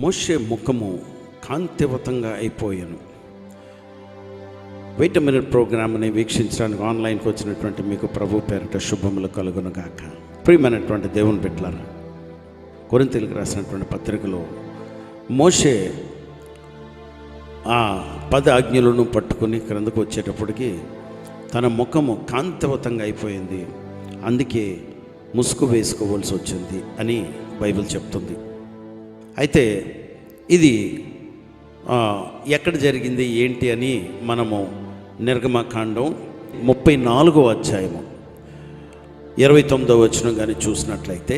మోషే ముఖము కాంతివతంగా అయిపోయాను. Wait minute ప్రోగ్రామ్ని వీక్షించడానికి ఆన్లైన్కి వచ్చినటువంటి మీకు ప్రభు పేరిట శుభములు కలుగునుగాక. ప్రియమైనటువంటి దేవుని బిడ్డలారా కొరింతలకు రాసినటువంటి పత్రికలో మోషే ఆ పద ఆజ్ఞలను పట్టుకుని క్రిందకు వచ్చేటప్పటికి తన ముఖము కాంతివతంగా అయిపోయింది. అందుకే ముసుగు వేసుకోవాల్సి వచ్చింది అని బైబిల్ చెప్తుంది. అయితే ఇది ఎక్కడ జరిగింది ఏంటి అని మనము నిర్గమకాండం ముప్పై నాలుగో అధ్యాయము ఇరవై తొమ్మిదో వచనం కానీ చూసినట్లయితే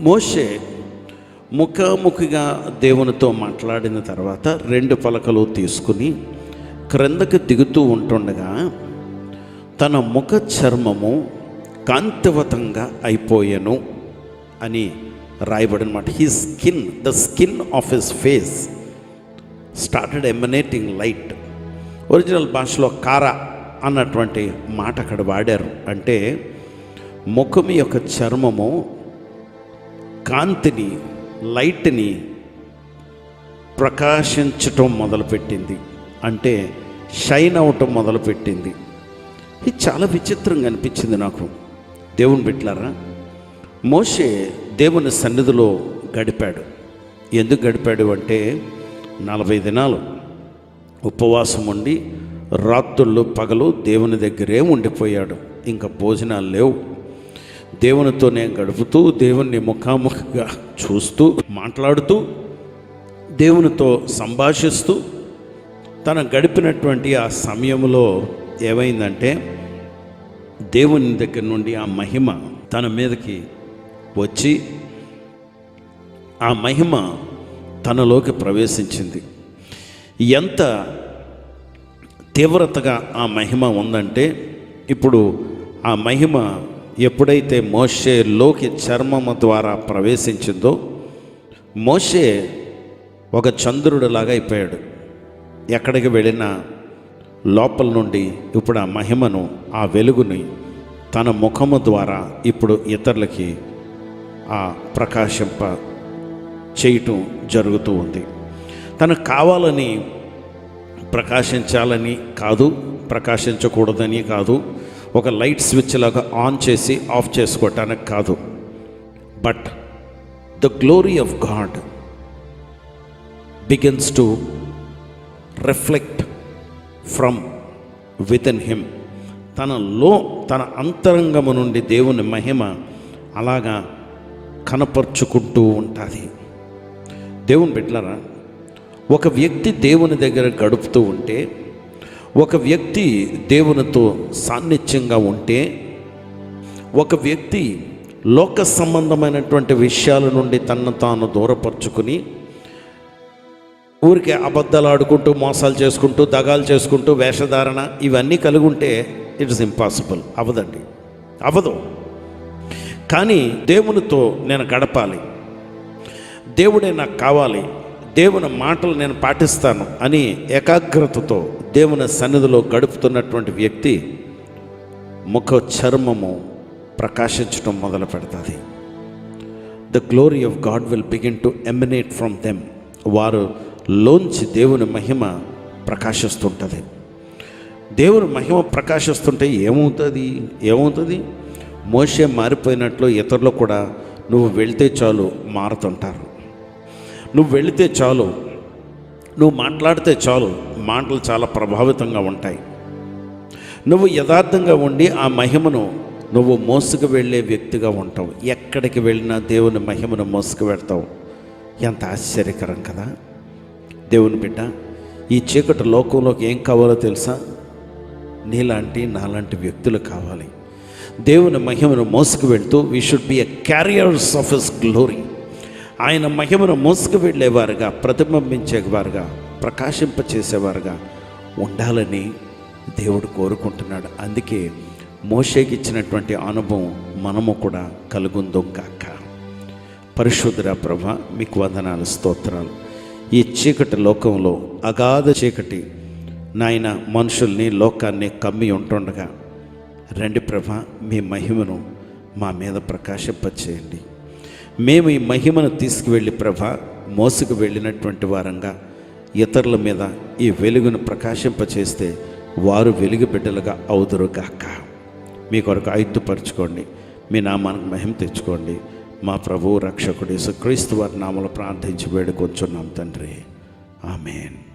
మోషే ముఖాముఖిగా దేవునితో మాట్లాడిన తర్వాత రెండు పలకలు తీసుకుని క్రిందకు దిగుతూ ఉంటుండగా తన ముఖ చర్మము కాంతివతంగా అయిపోయాను అని రాయబడి అనమాట he skin the skin of his face started emanating light original భాషలో కార అన్నటువంటి మాట అక్కడ వాడారు. అంటే ముఖం యొక్క చర్మము కాంతిని లైట్ని ప్రకాశించటం మొదలుపెట్టింది. అంటే షైన్ అవటం మొదలుపెట్టింది. ఇది చాలా విచిత్రంగా అనిపించింది నాకు. దేవుని బిట్లారా మోషే దేవుని సన్నిధిలో గడిపాడు. ఎందుకు గడిపాడు అంటే నలభై దినాలు ఉపవాసం ఉండి రాత్రుళ్ళు పగలు దేవుని దగ్గరే ఉండిపోయాడు. ఇంకా భోజనాలు లేవు. దేవునితోనే గడుపుతూ దేవుణ్ణి ముఖాముఖిగా చూస్తూ మాట్లాడుతూ దేవునితో సంభాషిస్తూ తన గడిపినటువంటి ఆ సమయంలో ఏమైందంటే దేవుని దగ్గర నుండి ఆ మహిమ తన మీదకి వచ్చి ఆ మహిమ తనలోకి ప్రవేశించింది. ఎంత తీవ్రతగా ఆ మహిమ ఉందంటే ఇప్పుడు ఆ మహిమ ఎప్పుడైతే మోషే లోకి చర్మము ద్వారా ప్రవేశించిందో మోషే ఒక చంద్రుడిలాగా అయిపోయాడు. ఎక్కడికి వెళ్ళినా లోపల నుండి ఇప్పుడు ఆ మహిమను ఆ వెలుగుని తన ముఖము ద్వారా ఇప్పుడు ఇతరులకి ప్రకాశింప చేయటం జరుగుతూ ఉంది. తనకు కావాలని ప్రకాశించాలని కాదు ప్రకాశించకూడదని కాదు ఒక లైట్ స్విచ్ లాగా ఆన్ చేసి ఆఫ్ చేసుకోవటానికి కాదు. But the glory of God begins to reflect from within him తనలో తన అంతరంగము నుండి దేవుని మహిమ అలాగా కనపరుచుకుంటూ ఉంటుంది. దేవుని బిడ్డలారా ఒక వ్యక్తి దేవుని దగ్గర గడుపుతూ ఉంటే ఒక వ్యక్తి దేవునితో సాన్నిధ్యంగా ఉంటే ఒక వ్యక్తి లోక సంబంధమైనటువంటి విషయాల నుండి తనను తాను దూరపరుచుకుని ఊరికే అబద్ధాలు ఆడుకుంటూ మోసాలు చేసుకుంటూ దగాలు చేసుకుంటూ వేషధారణ ఇవన్నీ కలిగి ఉంటే ఇట్స్ ఇంపాసిబుల్ అవదండి. అవదు. కానీ దేవునితో నేను గడపాలి. దేవుడే నాకు కావాలి. దేవుని మాటలు నేను పాటిస్తాను అని ఏకాగ్రతతో దేవుని సన్నిధిలో గడుపుతున్నటువంటి వ్యక్తి ముఖ చర్మము ప్రకాశించడం మొదలు పెడుతుంది. The glory of God will begin to emanate from them వారు లోంచి దేవుని మహిమ ప్రకాశిస్తుంటుంది. దేవుని మహిమ ప్రకాశిస్తుంటే ఏమవుతుంది? ఏమవుతుంది? మోసే మారిపోయినట్లు ఇతరులు కూడా నువ్వు వెళ్తే చాలు మారుతుంటారు. నువ్వు వెళితే చాలు నువ్వు మాట్లాడితే చాలు మాటలు చాలా ప్రభావితంగా ఉంటాయి. నువ్వు యథార్థంగా ఉండి ఆ మహిమను నువ్వు మోసుకు వెళ్ళే వ్యక్తిగా ఉంటావు. ఎక్కడికి వెళ్ళినా దేవుని మహిమను మోసుకు వెళ్తావు ఎంత ఆశ్చర్యకరం కదా. దేవుని బిడ్డ ఈ చీకటి లోకంలోకి ఏం కావాలో తెలుసా? నీలాంటి నాలాంటి వ్యక్తులు కావాలి. దేవుని మహిమను మోసుకు వెళ్తూ we should be a carriers of his glory ఆయన మహిమను మోసుకు వెళ్ళేవారుగా ప్రతిబింబించేవారుగా ప్రకాశింపచేసేవారుగా ఉండాలని దేవుడు కోరుకుంటున్నాడు. అందుకే మోషేకి ఇచ్చినటువంటి అనుభవం మనము కూడా కలుగుందో కాక. పరిశుద్ధుర ప్రభ మీకు వందనాలు స్తోత్రాలు. ఈ చీకటి లోకంలో అగాధ చీకటి నాయన మనుషుల్ని లోకాన్ని కమ్మి ఉంటుండగా రండి ప్రభ మీ మహిమను మా మీద ప్రకాశింపచేయండి మేము ఈ మహిమను తీసుకువెళ్ళి ప్రభ మోసుకు వెళ్ళినటువంటి వారంగా ఇతరుల మీద ఈ వెలుగును ప్రకాశింపచేస్తే వారు వెలుగు బిడ్డలుగా అవుదురుగాక మీ కొరకు ఆయుద్ధపరచుకోండి మీ నామానికి మహిమ తెచ్చుకోండి. మా ప్రభువు రక్షకుడు క్రీస్తు వారి నామలు ప్రార్థించి వేడుకొంచున్నాం తండ్రి. ఆమెన్.